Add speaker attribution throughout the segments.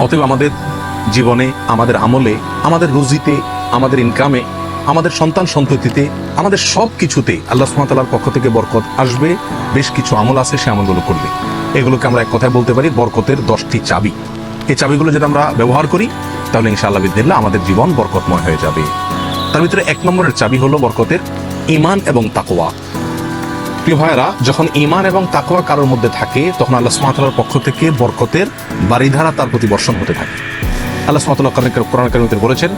Speaker 1: অতএব আমাদের জীবনে, আমাদের আমলে, আমাদের রুজিতে, আমাদের ইনকামে আমাদের সন্তান সন্ততিতে আমাদের সব কিছুতে আল্লাহ সুমাতালার পক্ষ থেকে বরকত আসবে। বেশ কিছু আমল আছে, সে আমলগুলো করবে। এগুলোকে আমরা এক কথায় বলতে পারি বরকতের দশটি চাবি। এই চাবিগুলো যদি আমরা ব্যবহার করি, তাহলে ইনশাআল্লাহ বিদিল্লা আমাদের জীবন বরকতময় হয়ে যাবে। তার ভিতরে এক নম্বরের চাবি হলো বরকতের ইমান এবং তাকোয়া প্রিয় ভাইয়েরা, যখন ইমান এবং তাকওয়া কারোর মধ্যে থাকে, তখন আল্লাহ সুমাতার পক্ষ থেকে বরকতের বাড়িধারা তার প্রতি বর্ষণ হতে থাকে। আল্লাহ বলেছেন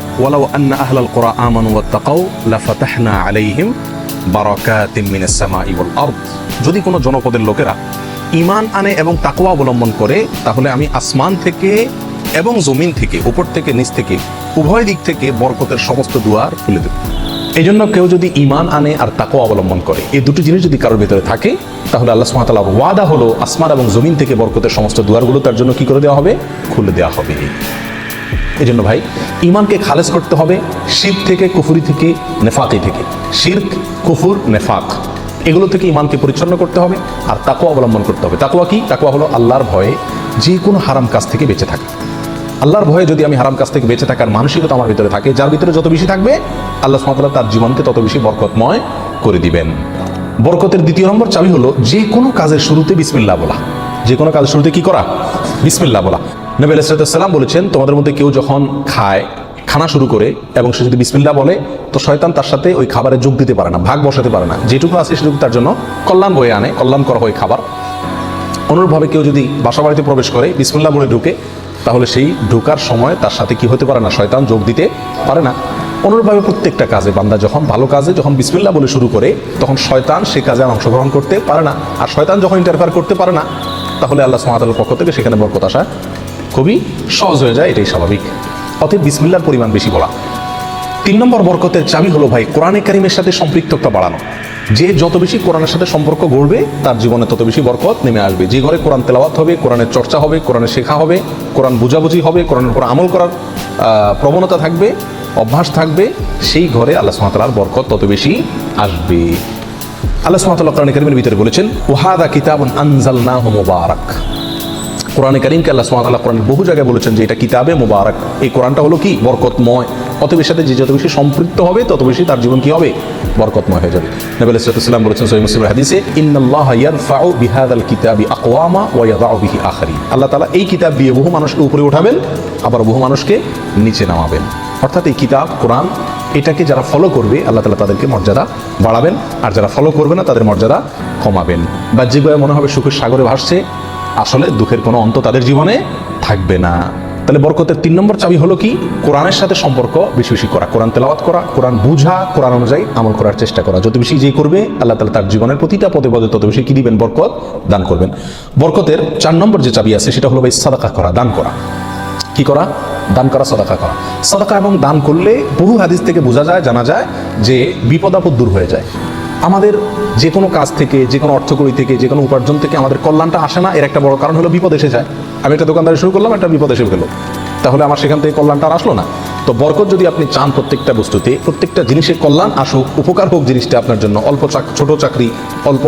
Speaker 1: আলাইহিম যদি কোনো জনপদের লোকেরা ইমান আনে এবং তাকওয়া অবলম্বন করে, তাহলে আমি আসমান থেকে এবং জমিন থেকে, উপর থেকে, নিচ থেকে, উভয় দিক থেকে বরকতের সমস্ত দুয়ার খুলে দেব। এই জন্য কেউ যদি ইমান আনে আর তাকেও অবলম্বন করে, এই দুটি জিনিস যদি কারোর ভিতরে থাকে, তাহলে আল্লাহ সুমাতালার ওয়াদা হলো আসমান এবং জমিন থেকে বরকতের সমস্ত দুয়ারগুলো তার জন্য কি করে দেওয়া হবে? খুলে দেওয়া হবে। এই জন্য ভাই ইমানকে খালেজ করতে হবে শির থেকে, কুফুরি থেকে, নেফাকি থেকে। শির্ক কুফুর, নেফাক, এগুলো থেকে ইমানকে পরিচ্ছন্ন করতে হবে আর তাকুয়া অবলম্বন করতে হবে। তাকুয়া কি? তাকুয়া হলো আল্লাহর ভয়ে যে কোনো হারাম কাজ থেকে বেঁচে থাকা। আল্লাহর ভয়ে যদি আমি হারাম কাজ থেকে বেঁচে থাকার মানসিকতা আমার ভিতরে থাকে, যার ভিতরে যত বেশি থাকবে, আল্লাহ সুমাতাল্লাহ তার জীবনকে তত বেশি বরকতময় করে দিবেন। বরকতের দ্বিতীয় নম্বর চাবি হলো, যে কোনো কাজের শুরুতে বিসমিল্লা বলা। যে কোনো কাজের শুরুতে কি করা? বিসমিল্লাহ বলা। নবী আলাইসালাম বলেছেন, তোমাদের মধ্যে কেউ যখন খায়, খানা শুরু করে এবং সে যদি বিসমিল্লাহ বলে, তো শয়তান তার সাথে ওই খাবারে যোগ দিতে পারে না, ভাগ বসাতে পারে না। যেটুকু আছে সেটুকু তার জন্য কল্যাণ বয়ে আনে, কল্যাণ করা হয় খাবার। অনুরূপভাবে কেউ যদি বাসা বাড়িতে প্রবেশ করে, বিসমুল্লাহ বলে ঢুকে তাহলে সেই ঢোকার সময় তার সাথে কি হতে পারে না? শয়তান যোগ দিতে পারে না। অনুরূপভাবে প্রত্যেকটা কাজে বান্দা যখন ভালো কাজে যখন বিসমিল্লা বলে শুরু করে, তখন শয়তান সে কাজে অংশগ্রহণ করতে পারে না। আর শয়তান যখন ইন্টারফেয়ার করতে পারে না, তাহলে আল্লাহ সুমাতার পক্ষ থেকে সেখানে বরকত আসা খুবই সহজ হয়ে যায়। এটাই স্বাভাবিক। অতএব বিসমিল্লার পরিমাণ বেশি বলা। তিন নম্বর বরকতের চাবি হলো ভাই, কোরআনে কারিমের সাথে সম্পৃক্ততা বাড়ানো। যে যত বেশি কোরআনের সাথে সম্পর্ক গড়বে, তার জীবনে তত বেশি বরকত নেমে আসবে। যে ঘরে কোরআন তেলাওয়াত হবে, কোরআনের চর্চা হবে, কোরআনের শেখা হবে, কোরআন বুঝাবুঝি হবে, কোরআনের উপর আমল করার প্রবণতা থাকবে, অভ্যাস থাকবে, সেই ঘরে আল্লাহ সুমাতালার বরকত তত বেশি আসবে। আল্লাহ সুমাতাল্লাহ কোরআন কারিমের ভিতরে বলেছেন, ওহাদা কিতাব আনজাল না মুবারক। কোরআনে কারিমকে আল্লাহ সুমাতাল্লাহ কোরআন বহু জায়গায় বলেছেন যে এটা কিতাবে মোবারক। এই কোরআনটা হলো কি? বরকতময়। অতএব এর সাথে যে যত বেশি সম্পৃক্ত হবে, তত বেশি তার জীবন কি হবে? বরকতময় হয়ে যাবে। নবী আলাইহিসসালাম বলেছেন সহিহ মুসলিমের হাদিসে, ইন্নাল্লাহ ইয়ারফাউ বিহাদাল কিতাবি আকওয়ামা ওয়া ইয়াদাউ বিহি আখারিন। আল্লাহ তাআলা এই কিতাব দিয়ে বহু মানুষকে উপরে উঠাবেন, আবার বহু মানুষকে নিচে নামাবেন। অর্থাৎ এই কিতাব, কোরআন, এটাকে যারা ফলো করবে, আল্লাহ তালা তাদেরকে মর্যাদা বাড়াবেন। আর যারা ফলো করবে না, তাদের মর্যাদা কমাবেন। বাহ্যিকভাবে মনে হবে সুখের সাগরে ভাসছে, আসলে দুঃখের কোনো অন্ত তাদের জীবনে থাকবে না। তাহলে বরকতের তিন নম্বর চাবি হলো কি? কোরআনের সাথে সম্পর্ক বেশি বেশি করা, কোরআন তেলাওয়াত করা, কোরআন বুঝা, কোরআন অনুযায়ী আমল করার চেষ্টা করা। যত বেশি যেই করবে, আল্লাহ তালা তার জীবনের প্রতিটা পদে পদে তত বেশি কি দিবেন? বরকত দান করবেন। বরকতের চার নম্বর যে চাবি আছে, সেটা হলো ভাই সাদাকা করা, দান করা। কি করা? দান করা, সদাকা করা। সদাকা এবং দান করলে বহু হাদিস থেকে বোঝা যায়, জানা যায় যে বিপদ আপদ দূর হয়ে যায়। আমাদের যে কোনো কাজ থেকে যে কোনো অর্থকরী থেকে যে কোনো উপার্জন থেকে আমাদের কল্যাণটা আসে না। এর একটা বড় কারণ হলো বিপদ এসে যায়। আমি একটা দোকানদারি শুরু করলাম, একটা বিপদ এসে গেলো। তাহলে আমার সেখান থেকে কল্যাণটা আর আসলো না। তো বরকত যদি আপনি চান প্রত্যেকটা বস্তুতে, প্রত্যেকটা জিনিসের কল্যাণ আসুক, উপকার হোক জিনিসটা আপনার জন্য, অল্প ছোট চাকরি, অল্প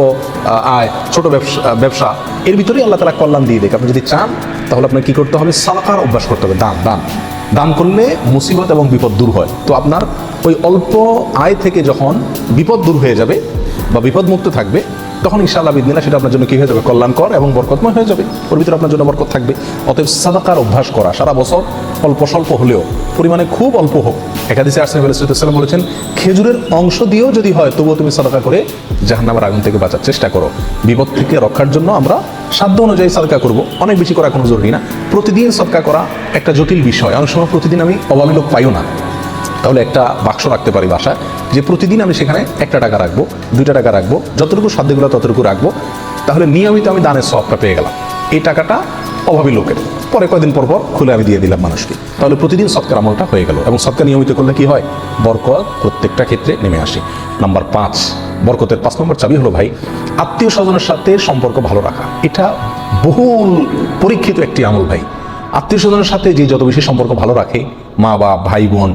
Speaker 1: আয়, ছোট ব্যবসা ব্যবসা, এর ভিতরেই আল্লাহ তালা কল্যাণ দিয়ে দেখ। আপনি যদি চান, তাহলে আপনার কি করতে হবে? সালাকার অভ্যাস করতে হবে, দান দান। দান করলে মুসিবত এবং বিপদ দূর হয়। তো আপনার ওই অল্প আয় থেকে যখন বিপদ দূর হয়ে যাবে বা বিপদ মুক্ত থাকবে তখন ইনশাআল্লাহ বিদিনা সেটা আপনার জন্য কি হয়ে যাবে? কল্যাণকর এবং বরকতময় হয়ে যাবে। ওর ভিতরে আপনার জন্য বরকত থাকবে। অতএব সাদাকার অভ্যাস করা। সারা বছর অল্প স্বল্প হলেও, পরিমাণে খুব অল্প হোক। একাদিসে আসলাম আলাইসাল্লাম বলেছেন, খেজুরের অংশ দিয়েও যদি হয়, তবুও তুমি সাদাকা করে জাহান্নামের আগুন থেকে বাঁচার চেষ্টা করো। বিপদ থেকে রক্ষার জন্য আমরা সাধ্য অনুযায়ী সাদকা করব। অনেক বেশি করা কোনো জরুরি না। প্রতিদিন সদকা করা একটা জটিল বিষয়। অনেক সময় প্রতিদিন আমি অভাবী লোক পাইও না। তাহলে একটা বাক্স রাখতে পারি বাসায়, যে প্রতিদিন আমি সেখানে একটা টাকা রাখব, দুইটা টাকা রাখব, যতটুকু সাধ্যগুলো ততটুকু রাখব, তাহলে নিয়মিত আমি দানের সবটা পেয়ে গেলাম। এই টাকাটা অভাবী লোকের। পরে কয়দিন পর পর খুলে আমি দিয়ে দিলাম মানুষকে। তাহলে প্রতিদিন সৎকার আমলটা হয়ে গেল। এবং সৎকার নিয়মিত করলে কি হয়? বরকত প্রত্যেকটা ক্ষেত্রে নেমে আসে। নাম্বার পাঁচ, বরকতের পাঁচ নম্বর চাবি হলো, ভাই, আত্মীয় স্বজনের সাথে সম্পর্ক ভালো রাখা। এটা বহুল পরীক্ষিত একটি আমল, ভাই। আত্মীয় স্বজনের সাথে যে যত বেশি সম্পর্ক ভালো রাখে মা বাপ ভাই বোন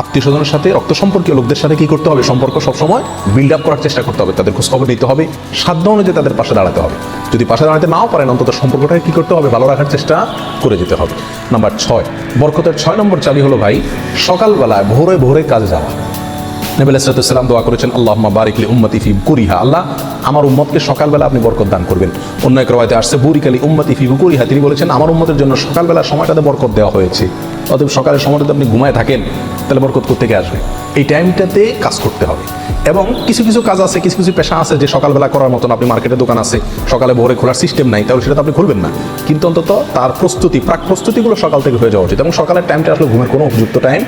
Speaker 1: আত্মীয় স্বজনের সাথে রক্ত সম্পর্কীয় লোকদের সাথে কি করতে হবে? সম্পর্ক সবসময় বিল্ড আপ করার চেষ্টা করতে হবে। তাদের খোঁজ খবর নিতে হবে। সাধ্য অনুযায়ী তাদের পাশে দাঁড়াতে হবে। যদি পাশে দাঁড়াতে নাও পারেন, অন্তত সম্পর্কটাকে কি করতে হবে? ভালো রাখার চেষ্টা করে যেতে হবে। নাম্বার ছয়, বরকতের ছয় নম্বর চাবি হলো ভাই, সকালবেলায় ভোরে ভোরে কাজে যাওয়া। নবী আলাইসালাম দোয়া করেছেন আল্লাহ বারিকলি উম্মতি ফি কুরিহা আল্লাহ, আমার উম্মতকে সকালবেলা আপনি বরকত দান করবেন। অন্য এক রবায়তে আসছে বুরিকালি উম্মতি ফি কুরিহা তিনি বলেছেন, আমার উম্মতের জন্য সকালবেলা সময়টাতে বরকত দেওয়া হয়েছে। অতএব সকালের সময়টাতে আপনি ঘুমায় থাকেন। তাহলে বরকত করতে আসবে? এই টাইমটাতে কাজ করতে হবে। এবং কিছু কিছু কাজ আছে, কিছু কিছু পেশা আছে যে সকালবেলা করার মতন আপনি মার্কেটে দোকান আছে, সকালে ভোরে খোলার সিস্টেম নাই, তাহলে সেটা তো আপনি খুলবেন না। কিন্তু অন্তত তার প্রস্তুতি, প্রাক প্রস্তুতিগুলো সকাল থেকে হয়ে যাওয়া উচিত। এবং সকালের টাইমটা আসলে ঘুমের কোনো উপযুক্ত টাইম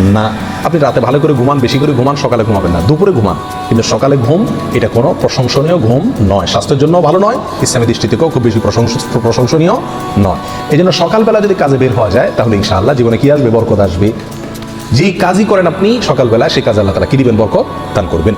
Speaker 1: না। আপনি রাতে ভালো করে ঘুমান, বেশি করে ঘুমান, সকালে ঘুমাবেন না। দুপুরে ঘুমান। কিন্তু সকালে ঘুম, এটা কোনো প্রশংসনীয় ঘুম নয়। স্বাস্থ্যের জন্য ভালো নয়, ইসলামী দৃষ্টি থেকেও খুব বেশি প্রশংস- প্রশংসনীয় নয়। এই জন্য সকালবেলা যদি কাজে বের হওয়া যায়, তাহলে ইনশাআল্লাহ জীবনে কি আসবে? বরকত আসবে। যে কাজই করেন আপনি সকালবেলা সেই কাজ আল্লাহ তারা কি দিবেন বরকত? দান করবেন।